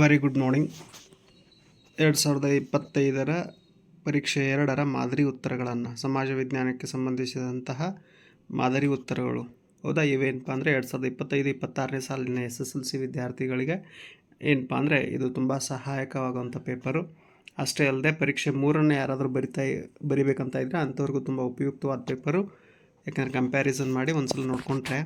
Very good morning ಎರಡು ಸಾವಿರದ ಇಪ್ಪತ್ತೈದರ ಪರೀಕ್ಷೆ ಎರಡರ ಮಾದರಿ ಉತ್ತರಗಳನ್ನು, ಸಮಾಜ ವಿಜ್ಞಾನಕ್ಕೆ ಸಂಬಂಧಿಸಿದಂತಹ ಮಾದರಿ ಉತ್ತರಗಳು. ಹೌದಾ? ಇವೇನಪ್ಪ ಅಂದರೆ ಎರಡು ಸಾವಿರದ ಇಪ್ಪತ್ತೈದು, ಇಪ್ಪತ್ತಾರನೇ ಸಾಲಿನ ಎಸ್ ಎಸ್ ಎಲ್ ಸಿ ವಿದ್ಯಾರ್ಥಿಗಳಿಗೆ ಏನಪ್ಪ ಅಂದರೆ ಇದು ತುಂಬ ಸಹಾಯಕವಾಗುವಂಥ ಪೇಪರು. ಅಷ್ಟೇ ಅಲ್ಲದೆ ಪರೀಕ್ಷೆ ಮೂರನ್ನು ಯಾರಾದರೂ ಬರಿತಾ ಬರಿಬೇಕಂತ ಇದ್ದರೆ ಅಂಥವ್ರಿಗೂ ತುಂಬ ಉಪಯುಕ್ತವಾದ ಪೇಪರು. ಯಾಕಂದರೆ ಕಂಪ್ಯಾರಿಸನ್ ಮಾಡಿ ಒಂದು ಸಲ ನೋಡಿಕೊಂಡ್ರೆ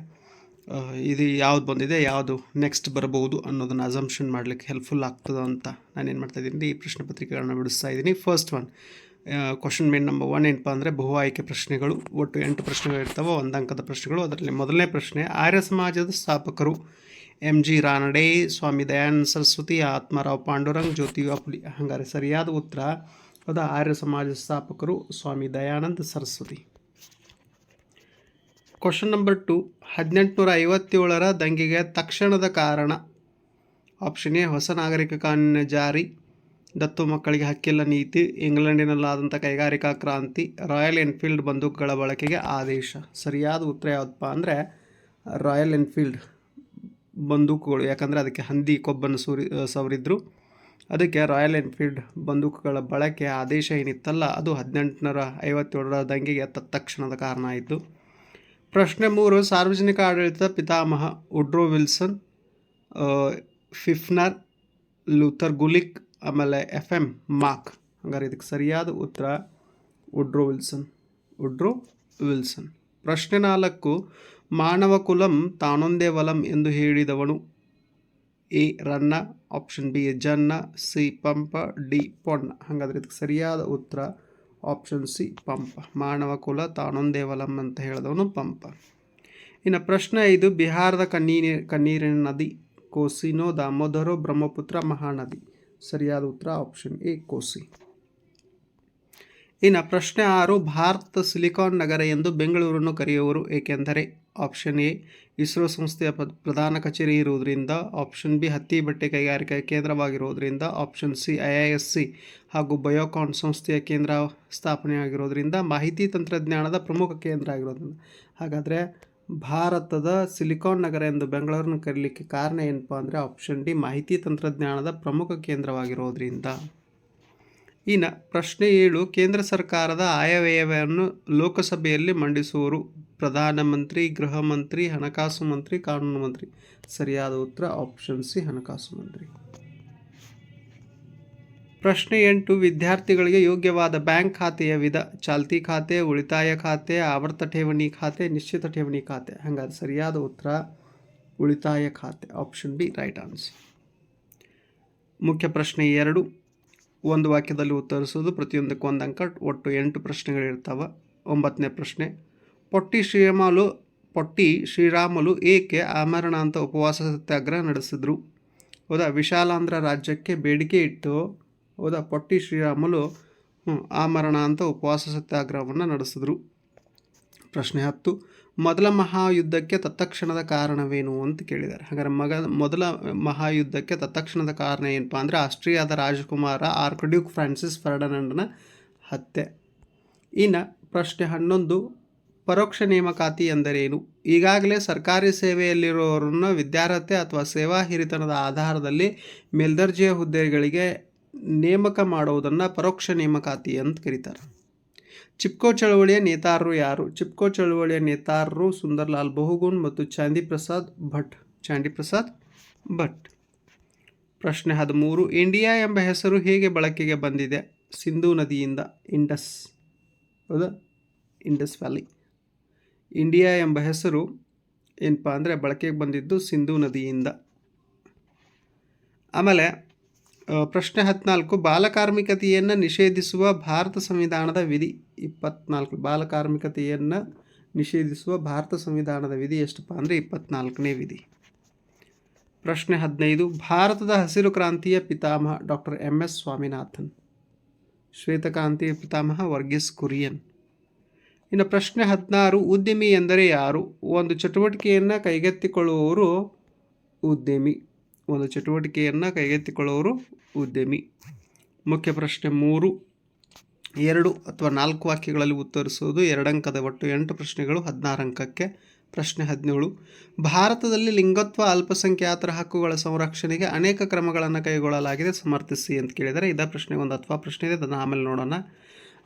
ಇದು ಯಾವ್ದು ಬಂದಿದೆ, ಯಾವುದು ನೆಕ್ಸ್ಟ್ ಬರಬಹುದು ಅನ್ನೋದನ್ನು ಅಸಂಪ್ಷನ್ ಮಾಡಲಿಕ್ಕೆ ಹೆಲ್ಪ್ಫುಲ್ ಆಗ್ತದೆ ಅಂತ ನಾನು ಏನು ಮಾಡ್ತಾ ಇದ್ದೀನಿ, ಈ ಪ್ರಶ್ನೆ ಪತ್ರಿಕೆಗಳನ್ನ ಬಿಡಿಸ್ತಾ ಇದ್ದೀನಿ. First one question main number one ಏನಪ್ಪ ಅಂದರೆ, ಬಹು ಆಯ್ಕೆ ಪ್ರಶ್ನೆಗಳು, ಒಟ್ಟು ಎಂಟು ಪ್ರಶ್ನೆಗಳು ಇರ್ತವೆ, ಒಂದು ಅಂಕದ ಪ್ರಶ್ನೆಗಳು. ಅದರಲ್ಲಿ ಮೊದಲನೇ ಪ್ರಶ್ನೆ, ಆರ್ಯ ಸಮಾಜದ ಸ್ಥಾಪಕರು ಎಂ ಜಿ ರಾನಡೆ, ಸ್ವಾಮಿ ದಯಾನಂದ ಸರಸ್ವತಿ, ಆತ್ಮಾರಾವ್ ಪಾಂಡುರಂಗ್, ಜ್ಯೋತಿ ಫುಲಿ ಹಂಗಾರೆ ಸರಿಯಾದ ಉತ್ತರ ಹೌದಾ ಆರ್ಯ ಸಮಾಜದ ಸ್ಥಾಪಕರು Swami Dayananda Saraswati. Question number two ಹದಿನೆಂಟುನೂರ ಐವತ್ತೇಳರ ದಂಗೆಗೆ ತಕ್ಷಣದ ಕಾರಣ. ಆಪ್ಷನ್ ಎ ಹೊಸ ನಾಗರಿಕ ಕಾನೂನಿನ ಜಾರಿ. ದತ್ತು ಮಕ್ಕಳಿಗೆ ಹಕ್ಕಿಲ್ಲ ನೀತಿ. ಇಂಗ್ಲೆಂಡಿನಲ್ಲಾದಂಥ ಕೈಗಾರಿಕಾ ಕ್ರಾಂತಿ. ರಾಯಲ್ ಎನ್ಫೀಲ್ಡ್ ಬಂದೂಕುಗಳ ಬಳಕೆಗೆ ಆದೇಶ. ಸರಿಯಾದ ಉತ್ತರ ಯಾವುದಪ್ಪ ಅಂದರೆ ರಾಯಲ್ ಎನ್ಫೀಲ್ಡ್ ಬಂದೂಕುಗಳು. ಯಾಕಂದರೆ ಅದಕ್ಕೆ ಹಂದಿ, ಕೊಬ್ಬನ್ನು ಸೂರಿ ಸವರಿದ್ರು. ಅದಕ್ಕೆ ರಾಯಲ್ ಎನ್ಫೀಲ್ಡ್ ಬಂದೂಕುಗಳ ಬಳಕೆ ಆದೇಶ ಏನಿತ್ತಲ್ಲ, ಅದು ಹದಿನೆಂಟುನೂರ ಐವತ್ತೇಳರ ದಂಗೆಗೆ ತತ್ಕ್ಷಣದ ಕಾರಣ ಆಯಿತು. ಪ್ರಶ್ನೆ ಮೂರು, ಸಾರ್ವಜನಿಕ ಆಡಳಿತದ ಪಿತಾಮಹ ಉಡ್ರೋ ವಿಲ್ಸನ್ ಫಿಫ್ನರ್, ಲೂಥರ್ ಗುಲಿಕ್, ಆಮೇಲೆ ಎಫ್ ಎಂ ಮಾಕ್ ಹಂಗಾರೆ ಇದಕ್ಕೆ ಸರಿಯಾದ ಉತ್ತರ ಉಡ್ರೋ ವಿಲ್ಸನ್. ಉಡ್ರೋ ವಿಲ್ಸನ್. ಪ್ರಶ್ನೆ ನಾಲ್ಕು, ಮಾನವ ಕುಲಂ ತಾನೊಂದೇ ವಲಂ ಎಂದು ಹೇಳಿದವನು A Ranna, option B Janna C Pampa, D Ponna ಹಾಗಾದ್ರೆ ಇದಕ್ಕೆ ಸರಿಯಾದ ಉತ್ತರ ಆಪ್ಷನ್ ಸಿ ಪಂಪ. ಮಾನವ ಕುಲ, ತಾನೊಂದೇ ವಲಂ ಅಂತ ಹೇಳಿದವನು ಪಂಪ. ಇನ್ನು ಪ್ರಶ್ನೆ ಐದು, ಬಿಹಾರದ ಕಣ್ಣೀರಿ, ಕಣ್ಣೀರಿನ ನದಿ ಕೋಸಿನೋ ದಾಮೋದರೋ ಬ್ರಹ್ಮಪುತ್ರ ಮಹಾನದಿ. ಸರಿಯಾದ ಉತ್ತರ ಆಪ್ಷನ್ ಎ ಕೋಸಿ. ಇನ್ನು ಪ್ರಶ್ನೆ ಆರು ಭಾರತ ಸಿಲಿಕಾನ್ ನಗರ ಎಂದು ಬೆಂಗಳೂರನ್ನು ಕರೆಯುವರು, ಏಕೆಂದರೆ ಆಪ್ಷನ್ ಎ, ಇಸ್ರೋ ಸಂಸ್ಥೆಯ ಪ್ರಧಾನ ಕಚೇರಿ ಇರುವುದರಿಂದ, ಆಪ್ಷನ್ ಬಿ, ಹತ್ತಿ ಬಟ್ಟೆ ಕೈಗಾರಿಕಾ ಕೇಂದ್ರವಾಗಿರುವುದರಿಂದ, option C, I I S C ಹಾಗೂ ಬಯೋಕಾನ್ ಸಂಸ್ಥೆಯ ಕೇಂದ್ರ ಸ್ಥಾಪನೆಯಾಗಿರೋದ್ರಿಂದ ಮಾಹಿತಿ ತಂತ್ರಜ್ಞಾನದ ಪ್ರಮುಖ ಕೇಂದ್ರ ಆಗಿರೋದ್ರಿಂದ ಹಾಗಾದರೆ ಭಾರತದ ಸಿಲಿಕಾನ್ ನಗರ ಎಂದು ಬೆಂಗಳೂರನ್ನು ಕರೀಲಿಕ್ಕೆ ಕಾರಣ ಏನಪ್ಪ ಅಂದರೆ, ಆಪ್ಷನ್ ಡಿ, ಮಾಹಿತಿ ತಂತ್ರಜ್ಞಾನದ ಪ್ರಮುಖ ಕೇಂದ್ರವಾಗಿರೋದ್ರಿಂದ ಇನ್ನು ಪ್ರಶ್ನೆ ಏಳು, ಕೇಂದ್ರ ಸರ್ಕಾರದ ಆಯವ್ಯಯವನ್ನು ಲೋಕಸಭೆಯಲ್ಲಿ ಮಂಡಿಸುವರು ಪ್ರಧಾನಮಂತ್ರಿ ಗೃಹ ಮಂತ್ರಿ, ಹಣಕಾಸು ಮಂತ್ರಿ, ಕಾನೂನು ಮಂತ್ರಿ. ಸರಿಯಾದ ಉತ್ತರ, ಆಪ್ಷನ್ ಸಿ, ಹಣಕಾಸು ಮಂತ್ರಿ. ಪ್ರಶ್ನೆ ಎಂಟು, ವಿದ್ಯಾರ್ಥಿಗಳಿಗೆ ಯೋಗ್ಯವಾದ ಬ್ಯಾಂಕ್ ಖಾತೆಯ ವಿಧ, ಚಾಲ್ತಿ ಖಾತೆ, ಉಳಿತಾಯ ಖಾತೆ, ಆವರ್ತ ಠೇವಣಿ ಖಾತೆ, ನಿಶ್ಚಿತ ಠೇವಣಿ ಖಾತೆ. ಹಾಗಾದ್ರೆ ಸರಿಯಾದ ಉತ್ತರ, ಉಳಿತಾಯ ಖಾತೆ. Option B, right answer. ಮುಖ್ಯ ಪ್ರಶ್ನೆ ಎರಡು ಒಂದು ವಾಕ್ಯದಲ್ಲಿ ಉತ್ತರಿಸೋದು ಪ್ರತಿಯೊಂದಕ್ಕೂ ಒಂದು ಅಂಕ, ಒಟ್ಟು ಎಂಟು ಪ್ರಶ್ನೆಗಳಿರ್ತಾವೆ. ಒಂಬತ್ತನೇ ಪ್ರಶ್ನೆ, ಪೊಟ್ಟಿ ಶ್ರೀರಾಮಲು ಪೊಟ್ಟಿ ಶ್ರೀರಾಮಲು ಏಕೆ ಆಮರಣಾಂತ ಉಪವಾಸ ಸತ್ಯಾಗ್ರಹ ನಡೆಸಿದ್ರು? ಹೌದಾ ವಿಶಾಲಾಂಧ್ರ ರಾಜ್ಯಕ್ಕೆ ಬೇಡಿಕೆ ಇಟ್ಟು ಹೌದಾ ಪೊಟ್ಟಿ ಶ್ರೀರಾಮಲು ಆಮರಣ ಅಂತ ಉಪವಾಸ ಸತ್ಯಾಗ್ರಹವನ್ನು ನಡೆಸಿದ್ರು. ಪ್ರಶ್ನೆ ಹತ್ತು ಮೊದಲ ಮಹಾಯುದ್ಧಕ್ಕೆ ತತ್ಕ್ಷಣದ ಕಾರಣವೇನು ಅಂತ ಕೇಳಿದ್ದಾರೆ. ಹಾಗಾದ್ರೆ ಮಗ, ಮೊದಲ ಮಹಾಯುದ್ಧಕ್ಕೆ ತತ್ಕ್ಷಣದ ಕಾರಣ ಏನಪ್ಪ ಅಂದರೆ ಆಸ್ಟ್ರಿಯಾದ ರಾಜಕುಮಾರ ಆರ್ಕಡ್ಯೂಕ್ ಫ್ರಾನ್ಸಿಸ್ ಫರ್ಡನಂಡನ ಹತ್ಯೆ. ಇನ್ನು ಪ್ರಶ್ನೆ ಹನ್ನೊಂದು, ಪರೋಕ್ಷ ನೇಮಕಾತಿ ಎಂದರೇನು? ಈಗಾಗಲೇ ಸರ್ಕಾರಿ ಸೇವೆಯಲ್ಲಿರುವವರನ್ನ ವಿದ್ಯಾರ್ಹತೆ ಅಥವಾ ಸೇವಾ ಹಿರಿತನದ ಆಧಾರದಲ್ಲಿ ಮೇಲ್ದರ್ಜೆಯ ಹುದ್ದೆಗಳಿಗೆ ನೇಮಕ ಮಾಡುವುದನ್ನು ಪರೋಕ್ಷ ನೇಮಕಾತಿ ಅಂತ ಕರೀತಾರೆ. ಚಿಪ್ಕೋ ಚಳವಳಿಯ ನೇತಾರರು ಯಾರು? ಚಿಪ್ಕೋ ಚಳವಳಿಯ ನೇತಾರರು ಸುಂದರ್ಲಾಲ್ ಬಹುಗುಣ್ ಮತ್ತು ಚಾಂದಿ ಪ್ರಸಾದ್ ಭಟ್. ಚಾಂದಿ ಪ್ರಸಾದ್ ಭಟ್. ಪ್ರಶ್ನೆ ಹದಿಮೂರು. ಇಂಡಿಯಾ ಎಂಬ ಹೆಸರು ಹೇಗೆ ಬಳಕೆಗೆ ಬಂದಿದೆ? ಸಿಂಧೂ ನದಿಯಿಂದ, ಇಂಡಸ್, ಹೌದಾ? Indus valley. ಇಂಡಿಯಾ ಎಂಬ ಹೆಸರು ಏನಪ್ಪ ಅಂದರೆ ಬಳಕೆಗೆ ಬಂದಿದ್ದು ಸಿಂಧೂ ನದಿಯಿಂದ. ಆಮೇಲೆ ಪ್ರಶ್ನೆ ಹದಿನಾಲ್ಕು, ಬಾಲಕಾರ್ಮಿಕತೆಯನ್ನು ನಿಷೇಧಿಸುವ ಭಾರತ ಸಂವಿಧಾನದ ವಿಧಿ. ಇಪ್ಪತ್ನಾಲ್ಕು, ಬಾಲಕಾರ್ಮಿಕತೆಯನ್ನು ನಿಷೇಧಿಸುವ ಭಾರತ ಸಂವಿಧಾನದ ವಿಧಿ ಎಷ್ಟಪ್ಪ ಅಂದರೆ ಇಪ್ಪತ್ನಾಲ್ಕನೇ ವಿಧಿ. ಪ್ರಶ್ನೆ ಹದಿನೈದು, ಭಾರತದ ಹಸಿರು ಕ್ರಾಂತಿಯ ಪಿತಾಮಹ ಡಾಕ್ಟರ್ ಎಂ ಎಸ್ ಸ್ವಾಮಿನಾಥನ್ ಶ್ವೇತಕ್ರಾಂತಿಯ ಪಿತಾಮಹ ವರ್ಗೀಸ್ ಕುರಿಯನ್. ಇನ್ನು ಪ್ರಶ್ನೆ ಹದಿನಾರು, ಉದ್ಯಮಿ ಎಂದರೆ ಯಾರು? ಒಂದು ಚಟುವಟಿಕೆಯನ್ನು ಕೈಗೆತ್ತಿಕೊಳ್ಳುವವರು ಉದ್ಯಮಿ ಒಂದು ಚಟುವಟಿಕೆಯನ್ನು ಕೈಗೆತ್ತಿಕೊಳ್ಳುವವರು ಉದ್ಯಮಿ. ಮುಖ್ಯ ಪ್ರಶ್ನೆ ಮೂರು. ಎರಡು ಅಥವಾ ನಾಲ್ಕು ವಾಕ್ಯಗಳಲ್ಲಿ ಉತ್ತರಿಸುವುದು ಎರಡಂಕದ ಒಟ್ಟು ಎಂಟು ಪ್ರಶ್ನೆಗಳು ಹದಿನಾರು ಅಂಕಕ್ಕೆ. ಪ್ರಶ್ನೆ ಹದಿನೇಳು. ಭಾರತದಲ್ಲಿ ಲಿಂಗತ್ವ, ಅಲ್ಪಸಂಖ್ಯಾತರ ಹಕ್ಕುಗಳ ಸಂರಕ್ಷಣೆಗೆ ಅನೇಕ ಕ್ರಮಗಳನ್ನು ಕೈಗೊಳ್ಳಲಾಗಿದೆ, ಸಮರ್ಥಿಸಿ ಅಂತ ಕೇಳಿದರೆ ಇದ ಪ್ರಶ್ನೆ ಒಂದು ಅಥವಾ ಪ್ರಶ್ನೆ ಇದೆ, ಅದನ್ನು ಆಮೇಲೆ ನೋಡೋಣ.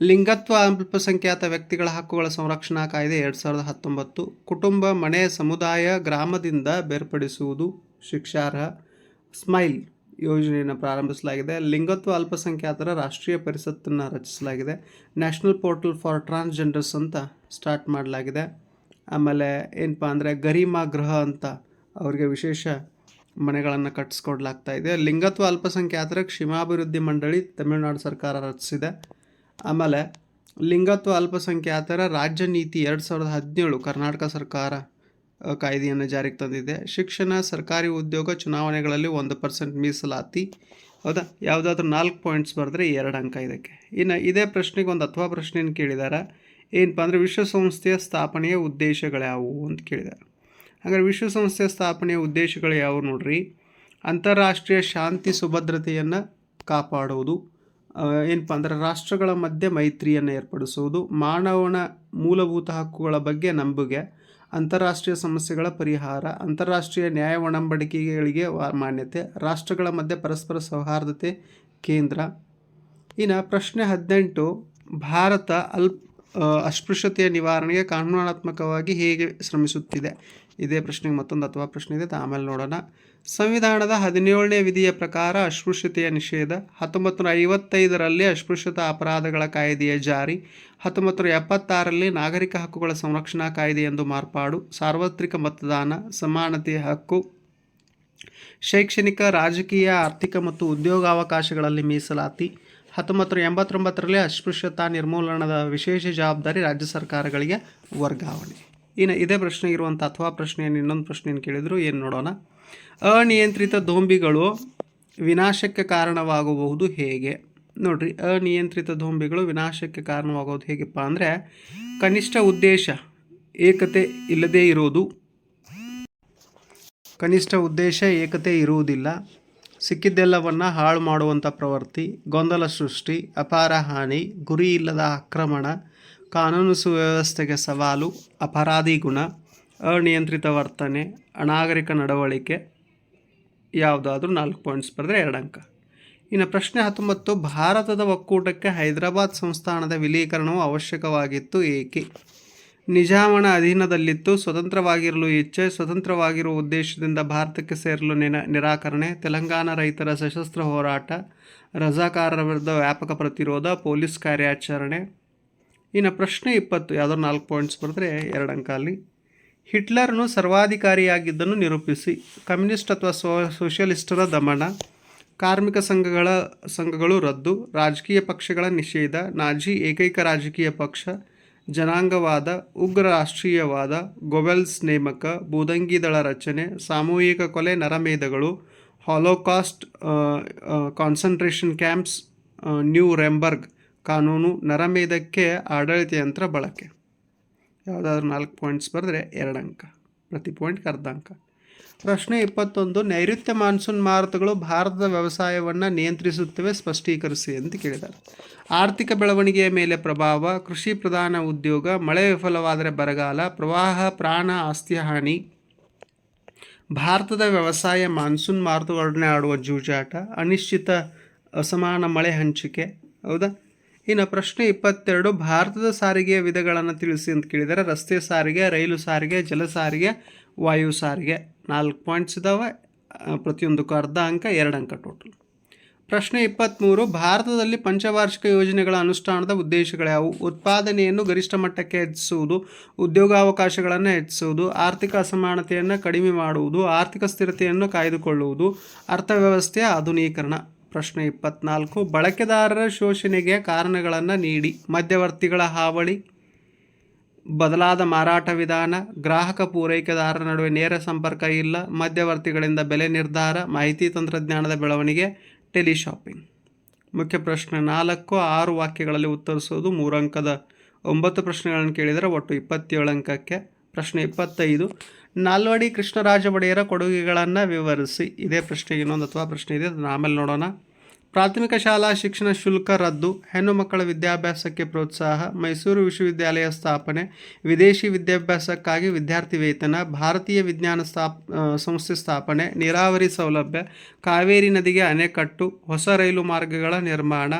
ಲಿಂಗತ್ವ, ಅಲ್ಪಸಂಖ್ಯಾತ ವ್ಯಕ್ತಿಗಳ ಹಕ್ಕುಗಳ ಸಂರಕ್ಷಣಾ ಕಾಯ್ದೆ ಎರಡು ಸಾವಿರದ ಹತ್ತೊಂಬತ್ತು. ಕುಟುಂಬ, ಮನೆ, ಸಮುದಾಯ, ಗ್ರಾಮದಿಂದ ಬೇರ್ಪಡಿಸುವುದು ಶಿಕ್ಷಾರ್ಹ. ಸ್ಮೈಲ್ ಯೋಜನೆಯನ್ನು ಪ್ರಾರಂಭಿಸಲಾಗಿದೆ. ಲಿಂಗತ್ವ ಅಲ್ಪಸಂಖ್ಯಾತರ ರಾಷ್ಟ್ರೀಯ ಪರಿಷತ್ತನ್ನು ರಚಿಸಲಾಗಿದೆ. ನ್ಯಾಷನಲ್ ಪೋರ್ಟಲ್ ಫಾರ್ ಟ್ರಾನ್ಸ್ಜೆಂಡರ್ಸ್ ಅಂತ ಸ್ಟಾರ್ಟ್ ಮಾಡಲಾಗಿದೆ. ಆಮೇಲೆ ಏನಪ್ಪ ಅಂದರೆ ಗರಿಮಾ ಗೃಹ ಅಂತ ಅವರಿಗೆ ವಿಶೇಷ ಮನೆಗಳನ್ನು ಕಟ್ಟಿಸ್ಕೊಡ್ಲಾಗ್ತಾ ಇದೆ. ಲಿಂಗತ್ವ ಅಲ್ಪಸಂಖ್ಯಾತರ ಕ್ಷೇಮಾಭಿವೃದ್ಧಿ ಮಂಡಳಿ ತಮಿಳುನಾಡು ಸರ್ಕಾರ ರಚಿಸಿದೆ. ಆಮೇಲೆ ಲಿಂಗತ್ವ ಅಲ್ಪಸಂಖ್ಯಾತರ ರಾಜ್ಯ ನೀತಿ ಎರಡು ಸಾವಿರದ ಹದಿನೇಳು ಕರ್ನಾಟಕ ಸರ್ಕಾರ ಕಾಯ್ದೆಯನ್ನು ಜಾರಿಗೆ ತಂದಿದೆ. ಶಿಕ್ಷಣ, ಸರ್ಕಾರಿ ಉದ್ಯೋಗ ಚುನಾವಣೆಗಳಲ್ಲಿ ಒಂದು ಪರ್ಸೆಂಟ್ ಮೀಸಲಾತಿ. ಹೌದಾ? ಯಾವುದಾದ್ರೂ ನಾಲ್ಕು ಪಾಯಿಂಟ್ಸ್ ಬರೆದ್ರೆ ಎರಡು ಅಂಕ ಇದಕ್ಕೆ. ಇನ್ನು ಇದೇ ಪ್ರಶ್ನೆಗೆ ಒಂದು ಅಥವಾ ಪ್ರಶ್ನೆಯನ್ನು ಕೇಳಿದಾರ? ಏನಪ್ಪ ಅಂದರೆ ವಿಶ್ವಸಂಸ್ಥೆಯ ಸ್ಥಾಪನೆಯ ಉದ್ದೇಶಗಳ್ಯಾವುವು ಅಂತ ಕೇಳಿದ್ದಾರೆ ಹಾಗಾದ್ರೆ ವಿಶ್ವಸಂಸ್ಥೆಯ ಸ್ಥಾಪನೆಯ ಉದ್ದೇಶಗಳು ಯಾವುವು ನೋಡ್ರಿ? ಅಂತಾರಾಷ್ಟ್ರೀಯ ಶಾಂತಿ, ಸುಭದ್ರತೆಯನ್ನು ಕಾಪಾಡುವುದು ಏನಪ್ಪ ಅಂದರೆ ರಾಷ್ಟ್ರಗಳ ಮಧ್ಯೆ ಮೈತ್ರಿಯನ್ನು ಏರ್ಪಡಿಸುವುದು, ಮಾನವನ ಮೂಲಭೂತ ಹಕ್ಕುಗಳ ಬಗ್ಗೆ ನಂಬುಗೆ ಅಂತಾರಾಷ್ಟ್ರೀಯ ಸಮಸ್ಯೆಗಳ ಪರಿಹಾರ, ಅಂತಾರಾಷ್ಟ್ರೀಯ ನ್ಯಾಯ ಒಡಂಬಡಿಕೆಗಳಿಗೆ ಮಾನ್ಯತೆ, ರಾಷ್ಟ್ರಗಳ ಮಧ್ಯೆ ಪರಸ್ಪರ ಸೌಹಾರ್ದತೆ, ಕೇಂದ್ರ. ಇನ್ನು ಪ್ರಶ್ನೆ ಹದಿನೆಂಟು, ಭಾರತ ಅಲ್ಪ, ಅಸ್ಪೃಶ್ಯತೆಯ ನಿವಾರಣೆಗೆ ಕಾನೂನಾತ್ಮಕವಾಗಿ ಹೇಗೆ ಶ್ರಮಿಸುತ್ತಿದೆ? ಇದೇ ಪ್ರಶ್ನೆಗೆ ಮತ್ತೊಂದು ಅಥವಾ ಪ್ರಶ್ನೆ ಇದೆ ಆಮೇಲೆ ನೋಡೋಣ. ಸಂವಿಧಾನದ ಹದಿನೇಳನೇ ವಿಧಿಯ ಪ್ರಕಾರ ಅಸ್ಪೃಶ್ಯತೆಯ ನಿಷೇಧ, ಹತ್ತೊಂಬತ್ತು ನೂರ ಐವತ್ತೈದರಲ್ಲಿ ಅಸ್ಪೃಶ್ಯತಾ ಅಪರಾಧಗಳ ಕಾಯ್ದೆಯ ಜಾರಿ, ಹತ್ತೊಂಬತ್ತು ನೂರ ಎಪ್ಪತ್ತಾರರಲ್ಲಿ ನಾಗರಿಕ ಹಕ್ಕುಗಳ ಸಂರಕ್ಷಣಾ ಕಾಯ್ದೆ ಎಂದು ಮಾರ್ಪಾಡು, ಸಾರ್ವತ್ರಿಕ ಮತದಾನ, ಸಮಾನತೆಯ ಹಕ್ಕು, ಶೈಕ್ಷಣಿಕ, ರಾಜಕೀಯ, ಆರ್ಥಿಕ ಮತ್ತು ಉದ್ಯೋಗಾವಕಾಶಗಳಲ್ಲಿ ಮೀಸಲಾತಿ, ಹತ್ತೊಂಬತ್ತು ನೂರ ಎಂಬತ್ತೊಂಬತ್ತರಲ್ಲಿ ಅಸ್ಪೃಶ್ಯತಾ ನಿರ್ಮೂಲನದ ವಿಶೇಷ ಜವಾಬ್ದಾರಿ ರಾಜ್ಯ ಸರ್ಕಾರಗಳಿಗೆ ವರ್ಗಾವಣೆ. ಇನ್ನು ಇದೇ ಪ್ರಶ್ನೆ ಇರುವಂಥ ಅಥವಾ ಪ್ರಶ್ನೆಯನ್ನು ಇನ್ನೊಂದು ಪ್ರಶ್ನೆಯನ್ನು ಕೇಳಿದ್ರು ಏನು ನೋಡೋಣ? ಅನಿಯಂತ್ರಿತ ದೋಂಬಿಗಳು ವಿನಾಶಕ್ಕೆ ಕಾರಣವಾಗಬಹುದು ಹೇಗೆ? ನೋಡ್ರಿ, ಅನಿಯಂತ್ರಿತ ದೋಂಬಿಗಳು ವಿನಾಶಕ್ಕೆ ಕಾರಣವಾಗೋದು ಹೇಗಪ್ಪ ಅಂದರೆ ಕನಿಷ್ಠ ಉದ್ದೇಶ ಏಕತೆ ಇಲ್ಲದೇ ಇರೋದು. ಕನಿಷ್ಠ ಉದ್ದೇಶ ಏಕತೆ ಇರುವುದಿಲ್ಲ. ಸಿಕ್ಕಿದ್ದೆಲ್ಲವನ್ನು ಹಾಳು ಮಾಡುವಂಥ ಪ್ರವೃತ್ತಿ, ಗೊಂದಲ ಸೃಷ್ಟಿ, ಅಪಾರ ಹಾನಿ, ಗುರಿ ಇಲ್ಲದ ಆಕ್ರಮಣ ಕಾನೂನು ಸುವ್ಯವಸ್ಥೆಗೆ ಸವಾಲು, ಅಪರಾಧಿ ಗುಣ, ಅನಿಯಂತ್ರಿತ ವರ್ತನೆ, ಅನಾಗರಿಕ ನಡವಳಿಕೆ, ಯಾವುದಾದ್ರೂ ನಾಲ್ಕು ಪಾಯಿಂಟ್ಸ್ ಬರೆದ್ರೆ ಎರಡು ಅಂಕ. ಇನ್ನು ಪ್ರಶ್ನೆ ಹತ್ತೊಂಬತ್ತು, ಭಾರತದ ಒಕ್ಕೂಟಕ್ಕೆ ಹೈದರಾಬಾದ್ ಸಂಸ್ಥಾನದ ವಿಲೀಕರಣವು ಅವಶ್ಯಕವಾಗಿತ್ತು ಏಕೆ? ನಿಜಾಮನ ಅಧೀನದಲ್ಲಿತ್ತು, ಸ್ವತಂತ್ರವಾಗಿರಲು ಇಚ್ಛೆ, ಸ್ವತಂತ್ರವಾಗಿರುವ ಉದ್ದೇಶದಿಂದ ಭಾರತಕ್ಕೆ ಸೇರಲು ನಿನ, ನಿರಾಕರಣೆ, ತೆಲಂಗಾಣ ರೈತರ ಸಶಸ್ತ್ರ ಹೋರಾಟ, ರಜಾಕಾರರ ವಿರುದ್ಧ ವ್ಯಾಪಕ ಪ್ರತಿರೋಧ, ಪೊಲೀಸ್ ಕಾರ್ಯಾಚರಣೆ ಇನ್ನು ಪ್ರಶ್ನೆ ಇಪ್ಪತ್ತು ಯಾವುದೋ ನಾಲ್ಕು ಪಾಯಿಂಟ್ಸ್ ಬರೆದ್ರೆ ಎರಡು ಅಂಕ ಅಲ್ಲಿ. ಹಿಟ್ಲರ್ನು ಸರ್ವಾಧಿಕಾರಿಯಾಗಿದ್ದನ್ನು ನಿರೂಪಿಸಿ. ಕಮ್ಯುನಿಸ್ಟ್ ಅಥವಾ ಸೋ, ಸೋಷಿಯಲಿಸ್ಟರ ದಮನ. ಕಾರ್ಮಿಕ ಸಂಘಗಳ, ಸಂಘಗಳು ರದ್ದು. ರಾಜಕೀಯ ಪಕ್ಷಗಳ ನಿಷೇಧ. ನಾಜಿ ಏಕೈಕ ರಾಜಕೀಯ ಪಕ್ಷ. ಜನಾಂಗವಾದ. ಉಗ್ರ ರಾಷ್ಟ್ರೀಯವಾದ. ಗೊಬೆಲ್ಸ್ ನೇಮಕ. ಬೂದಂಗಿ ದಳ ರಚನೆ. ಸಾಮೂಹಿಕ ಕೊಲೆ ನರಮೇಧಗಳು. Holocaust concentration camps Nuremberg. ಕಾನೂನು ನರಮೇಧಕ್ಕೆ ಆಡಳಿತ ಯಂತ್ರ ಬಳಕೆ. ಯಾವುದಾದ್ರೂ ನಾಲ್ಕು ಪಾಯಿಂಟ್ಸ್ ಬರೆದ್ರೆ ಎರಡು ಅಂಕ, ಪ್ರತಿ ಪಾಯಿಂಟ್ಗೆ ಅರ್ಧ ಅಂಕ. ಪ್ರಶ್ನೆ ಇಪ್ಪತ್ತೊಂದು, ನೈಋತ್ಯ ಮಾನ್ಸೂನ್ ಮಾರುತಗಳು ಭಾರತದ ವ್ಯವಸಾಯವನ್ನು ನಿಯಂತ್ರಿಸುತ್ತವೆ, ಸ್ಪಷ್ಟೀಕರಿಸಿ ಅಂತ ಕೇಳಿದ್ದಾರೆ. ಆರ್ಥಿಕ ಬೆಳವಣಿಗೆಯ ಮೇಲೆ ಪ್ರಭಾವ, ಕೃಷಿ ಪ್ರಧಾನ ಉದ್ಯೋಗ, ಮಳೆ ವಿಫಲವಾದರೆ ಬರಗಾಲ, ಪ್ರವಾಹ, ಪ್ರಾಣ ಆಸ್ತಿ ಹಾನಿ. ಭಾರತದ ವ್ಯವಸಾಯ ಮಾನ್ಸೂನ್ ಮಾರುತಗಳೊಡನೆ ಆಡುವ ಜೂಜಾಟ, ಅನಿಶ್ಚಿತ ಅಸಮಾನ ಮಳೆ ಹಂಚಿಕೆ, ಹೌದಾ? ಇನ್ನು ಪ್ರಶ್ನೆ ಇಪ್ಪತ್ತೆರಡು, ಭಾರತದ ಸಾರಿಗೆಯ ವಿಧಗಳನ್ನು ತಿಳಿಸಿ ಅಂತ ಕೇಳಿದರೆ. ರಸ್ತೆ ಸಾರಿಗೆ, ರೈಲು ಸಾರಿಗೆ, ಜಲ ಸಾರಿಗೆ, ವಾಯು ಸಾರಿಗೆ. ನಾಲ್ಕು ಪಾಯಿಂಟ್ಸ್ ಇದ್ದಾವೆ ಪ್ರತಿಯೊಂದಕ್ಕೂ ಅರ್ಧ ಅಂಕ, ಎರಡು ಅಂಕ ಟೋಟಲ್ ಪ್ರಶ್ನೆ ಇಪ್ಪತ್ತ್ಮೂರು ಭಾರತದಲ್ಲಿ ಪಂಚವಾರ್ಷಿಕ ಯೋಜನೆಗಳ ಅನುಷ್ಠಾನದ ಉದ್ದೇಶಗಳ್ಯಾವು ಉತ್ಪಾದನೆಯನ್ನು ಗರಿಷ್ಠ ಮಟ್ಟಕ್ಕೆ ಹೆಚ್ಚಿಸುವುದು, ಉದ್ಯೋಗಾವಕಾಶಗಳನ್ನು ಹೆಚ್ಚಿಸುವುದು, ಆರ್ಥಿಕ ಅಸಮಾನತೆಯನ್ನು ಕಡಿಮೆ ಮಾಡುವುದು, ಆರ್ಥಿಕ ಸ್ಥಿರತೆಯನ್ನು ಕಾಯ್ದುಕೊಳ್ಳುವುದು, ಅರ್ಥವ್ಯವಸ್ಥೆಯ ಆಧುನೀಕರಣ. ಪ್ರಶ್ನೆ ಇಪ್ಪತ್ನಾಲ್ಕು. ಬಳಕೆದಾರರ ಶೋಷಣೆಗೆ ಕಾರಣಗಳನ್ನು ನೀಡಿ. ಮಧ್ಯವರ್ತಿಗಳ ಹಾವಳಿ, ಬದಲಾದ ಮಾರಾಟ ವಿಧಾನ, ಗ್ರಾಹಕ ಪೂರೈಕೆದಾರರ ನಡುವೆ ನೇರ ಸಂಪರ್ಕ ಇಲ್ಲ, ಮಧ್ಯವರ್ತಿಗಳಿಂದ ಬೆಲೆ ನಿರ್ಧಾರ, ಮಾಹಿತಿ ತಂತ್ರಜ್ಞಾನದ ಬೆಳವಣಿಗೆ, ಟೆಲಿಶಾಪಿಂಗ್. ಮುಖ್ಯ ಪ್ರಶ್ನೆ ನಾಲ್ಕು. ಆರು ವಾಕ್ಯಗಳಲ್ಲಿ ಉತ್ತರಿಸೋದು ಮೂರು ಅಂಕದ ಒಂಬತ್ತು ಪ್ರಶ್ನೆಗಳನ್ನು ಕೇಳಿದರೆ ಒಟ್ಟು ಇಪ್ಪತ್ತೇಳು ಅಂಕಕ್ಕೆ ಪ್ರಶ್ನೆ ಇಪ್ಪತ್ತೈದು. ನಾಲ್ವಡಿ ಕೃಷ್ಣರಾಜ ಒಡೆಯರ ಕೊಡುಗೆಗಳನ್ನು ವಿವರಿಸಿ. ಇದೇ ಪ್ರಶ್ನೆ, ಇನ್ನೊಂದು ಅಥವಾ ಪ್ರಶ್ನೆ ಇದೆ, ಅದನ್ನು ಆಮೇಲೆ ನೋಡೋಣ. ಪ್ರಾಥಮಿಕ ಶಾಲಾ ಶಿಕ್ಷಣ ಶುಲ್ಕ ರದ್ದು ಹೆಣ್ಣು ಮಕ್ಕಳ ವಿದ್ಯಾಭ್ಯಾಸಕ್ಕೆ ಪ್ರೋತ್ಸಾಹ, ಮೈಸೂರು ವಿಶ್ವವಿದ್ಯಾಲಯ ಸ್ಥಾಪನೆ, ವಿದೇಶಿ ವಿದ್ಯಾಭ್ಯಾಸಕ್ಕಾಗಿ ವಿದ್ಯಾರ್ಥಿ ವೇತನ, ಭಾರತೀಯ ವಿಜ್ಞಾನ ಸ್ಥಾಪ್ ಸಂಸ್ಥೆ ಸ್ಥಾಪನೆ, ನೀರಾವರಿ ಸೌಲಭ್ಯ, ಕಾವೇರಿ ನದಿಗೆ ಅಣೆಕಟ್ಟು, ಹೊಸ ರೈಲು ಮಾರ್ಗಗಳ ನಿರ್ಮಾಣ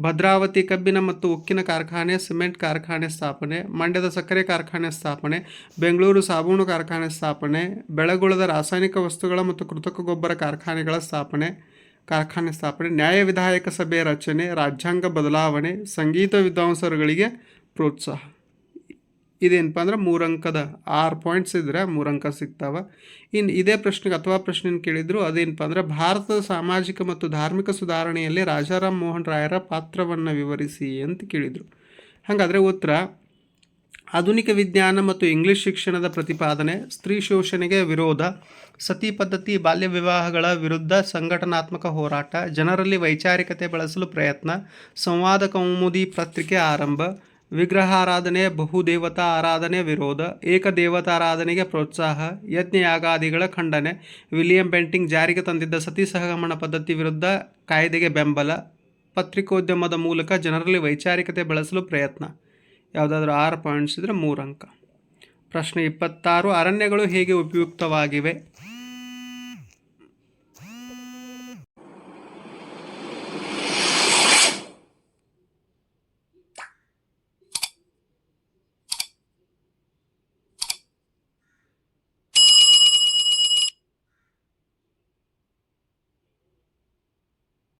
ಭದ್ರಾವತಿ ಕಬ್ಬಿನ ಮತ್ತು ಉಕ್ಕಿನ ಕಾರ್ಖಾನೆ, ಸಿಮೆಂಟ್ ಕಾರ್ಖಾನೆ ಸ್ಥಾಪನೆ, ಮಂಡ್ಯದ ಸಕ್ಕರೆ ಕಾರ್ಖಾನೆ ಸ್ಥಾಪನೆ, ಬೆಂಗಳೂರು ಸಾಬೂನು ಕಾರ್ಖಾನೆ ಸ್ಥಾಪನೆ, ಬೆಳಗುಳದ ರಾಸಾಯನಿಕ ವಸ್ತುಗಳ ಮತ್ತು ಕೃತಕ ಗೊಬ್ಬರ ಕಾರ್ಖಾನೆಗಳ ಸ್ಥಾಪನೆ, ಕಾರ್ಖಾನೆ ಸ್ಥಾಪನೆ, ನ್ಯಾಯ ವಿಧಾಯಕ ಸಭೆ ರಚನೆ, ರಾಜ್ಯಾಂಗ ಬದಲಾವಣೆ, ಸಂಗೀತ ವಿದ್ವಾಂಸರುಗಳಿಗೆ ಪ್ರೋತ್ಸಾಹ. ಇದೇನಪ್ಪ ಅಂದ್ರೆ ಮೂರಂಕದ ಆರು ಪಾಯಿಂಟ್ಸ್ ಇದ್ರೆ ಮೂರಂಕ ಸಿಗ್ತಾವ. ಇನ್ನು ಇದೇ ಪ್ರಶ್ನೆಗೆ ಅಥವಾ ಪ್ರಶ್ನೆ ಕೇಳಿದ್ರು ಅದೇನಪ್ಪ ಅಂದ್ರೆ ಭಾರತದ ಸಾಮಾಜಿಕ ಮತ್ತು ಧಾರ್ಮಿಕ ಸುಧಾರಣೆಯಲ್ಲಿ ರಾಜಾರಾಮ್ ಮೋಹನ್ ರಾಯರ ಪಾತ್ರವನ್ನು ವಿವರಿಸಿ ಅಂತ ಕೇಳಿದರು. ಹಾಗಾದರೆ ಉತ್ತರ, ಆಧುನಿಕ ವಿಜ್ಞಾನ ಮತ್ತು ಇಂಗ್ಲಿಷ್ ಶಿಕ್ಷಣದ ಪ್ರತಿಪಾದನೆ, ಸ್ತ್ರೀ ಶೋಷಣೆಗೆ ವಿರೋಧ, ಸತಿ ಪದ್ಧತಿ, ಬಾಲ್ಯ ವಿವಾಹಗಳ ವಿರುದ್ಧ ಸಂಘಟನಾತ್ಮಕ ಹೋರಾಟ, ಜನರಲ್ಲಿ ವೈಚಾರಿಕತೆ ಬಳಸಲು ಪ್ರಯತ್ನ, ಸಂವಾದ ಕೌಮುದಿ ಪತ್ರಿಕೆ ಆರಂಭ ವಿಗ್ರಹಾರಾಧನೆ, ಬಹುದೇವತಾ ಆರಾಧನೆ, ವಿರೋಧ, ಏಕದೇವತಾರಾಧನೆಗೆ ಪ್ರೋತ್ಸಾಹ, ಯಜ್ಞಯಾಗಾದಿಗಳ ಖಂಡನೆ, ವಿಲಿಯಂ ಬೆಂಟಿಂಗ್ ಜಾರಿಗೆ ತಂದಿದ್ದ ಸತಿ ಸಹಗಮನ ಪದ್ಧತಿ ವಿರುದ್ಧ ಕಾಯ್ದೆಗೆ ಬೆಂಬಲ, ಪತ್ರಿಕೋದ್ಯಮದ ಮೂಲಕ ಜನರಲ್ಲಿ ವೈಚಾರಿಕತೆ ಬೆಳೆಸಲು ಪ್ರಯತ್ನ. ಯಾವುದಾದ್ರೂ ಆರು ಪಾಯಿಂಟ್ಸ್ ಇದ್ದರೆ ಮೂರು ಅಂಕ. ಪ್ರಶ್ನೆ ಇಪ್ಪತ್ತಾರು, ಅರಣ್ಯಗಳು ಹೇಗೆ ಉಪಯುಕ್ತವಾಗಿವೆ?